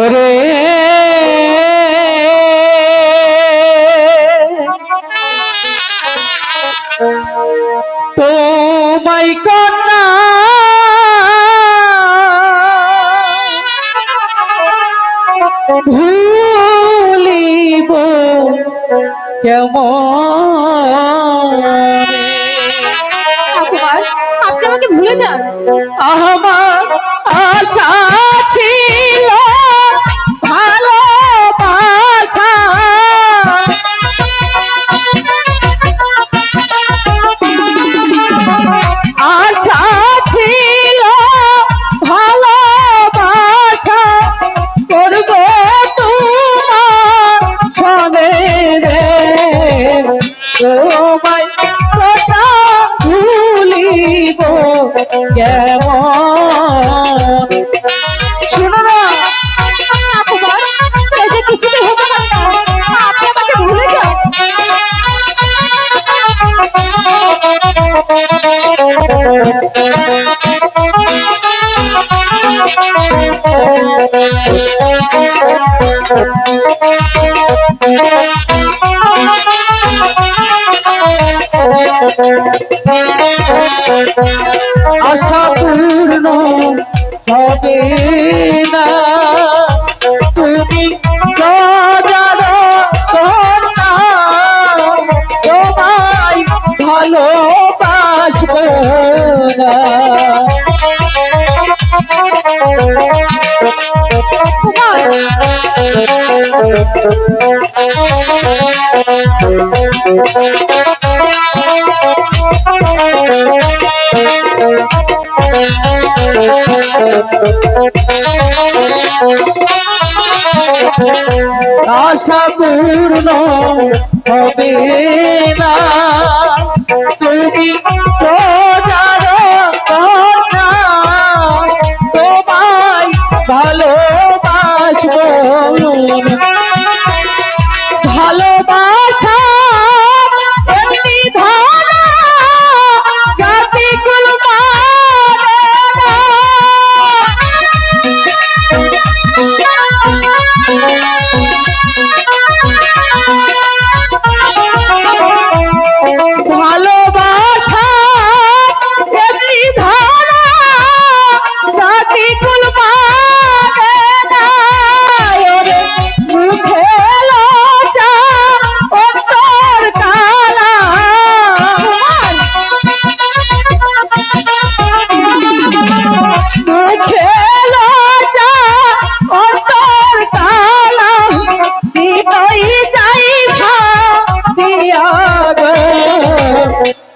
ওরে। তোমায় কন্যা। ভুলিব কেমন আশা পূর্ণ হবে না। তুমি তোমায় ভালোবাসব না। আশা পূর্ণ হবে না। Música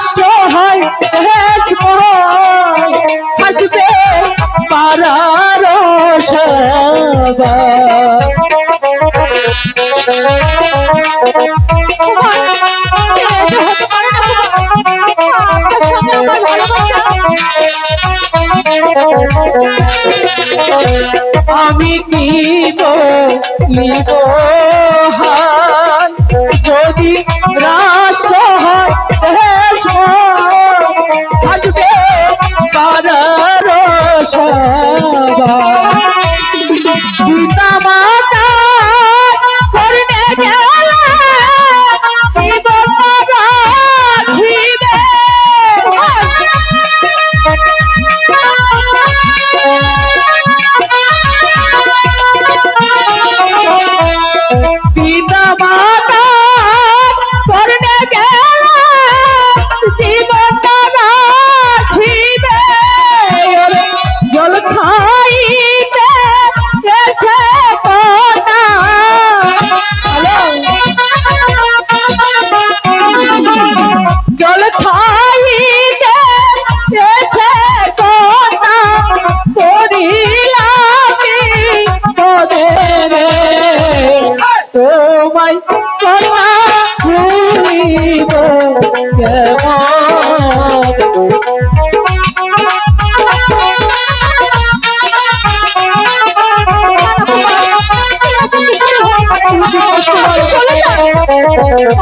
কষ্ট হয় হেস করো হাসবে পারার আমি কি গো হার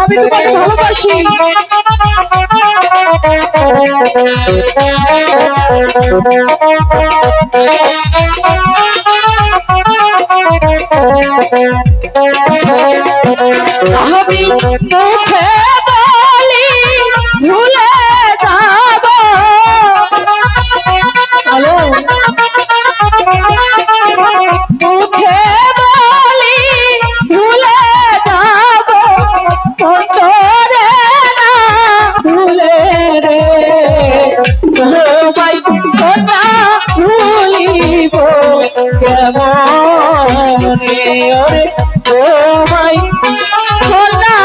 আমি তোমায় ভালোবাসি Thank you. ওরে তোমায় খোদা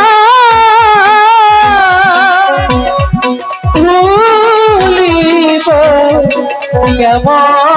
ভুলিব কেমন